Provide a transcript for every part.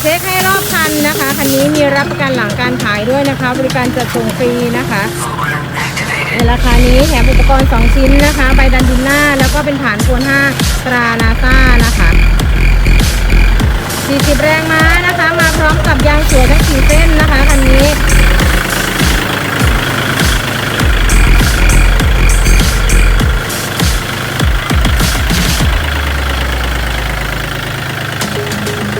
เช็คให้รอบคันนะคะ คันนี้มีรับประกันหลังการขายด้วยนะคะ บริการจัดส่งฟรีนะคะในราคานี้แถมอุปกรณ์ 2 ชิ้นนะคะ ใบดันดินหน้า แล้วก็เป็นฐานโคน5ตรานาซ่านะคะ40แรงม้านะคะ มาพร้อมกับยางสวยทั้ง4เส้นนะคะคันนี้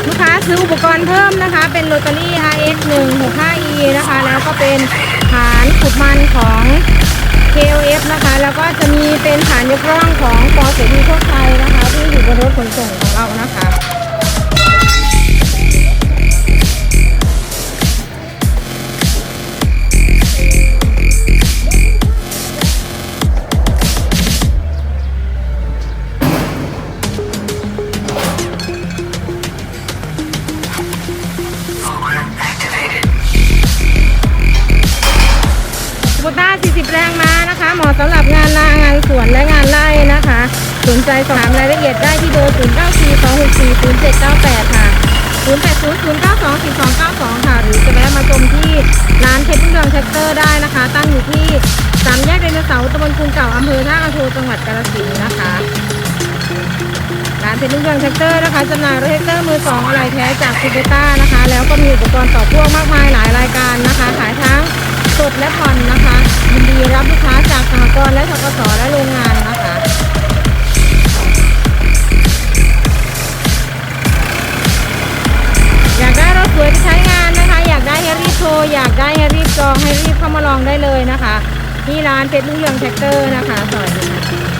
ลูกค้าซื้ออุปกรณ์เพิ่มนะคะ เป็นโรตารี่ RX 165E นะคะ แล้วก็เป็นฐานขุดมันของ KOF นะคะ แล้วก็จะมีเป็นฐานยกร่องของปอเสรีโชคชัยนะคะ ที่อยู่บนรถขนส่ง ของเรานะคะสกูต้า 40 แรงม้านะคะ เหมาะสำหรับงานนางานสวนและงานไร่นะคะ สนใจสอบถามรายละเอียดได้ที่เบอร์ 0942640798 ค่ะ 0800924292 ค่ะ หรือจะแวะมาชมที่ร้านเพชรรุ่งเรืองแท็กเตอร์ได้นะคะ ตั้งอยู่ที่สามแยกไดโนเสาร์ตำบลกรุงเก่าอำเภอท่าอาโทจังหวัดกาฬสินธุ์นะคะร้านเพชรรุ่งเรืองแท็กเตอร์นะคะจำหน่ายรถแท็กเตอร์มือสองอะไหล่แท้จากคูเปต้านะคะ แล้วก็มีอุปกรณ์ต่อพ่วงมากมายหลาย องได้เลยนะคะ ที่ร้านเพชรลุงเรืองแท็กเตอร์นะคะสวัสดีค่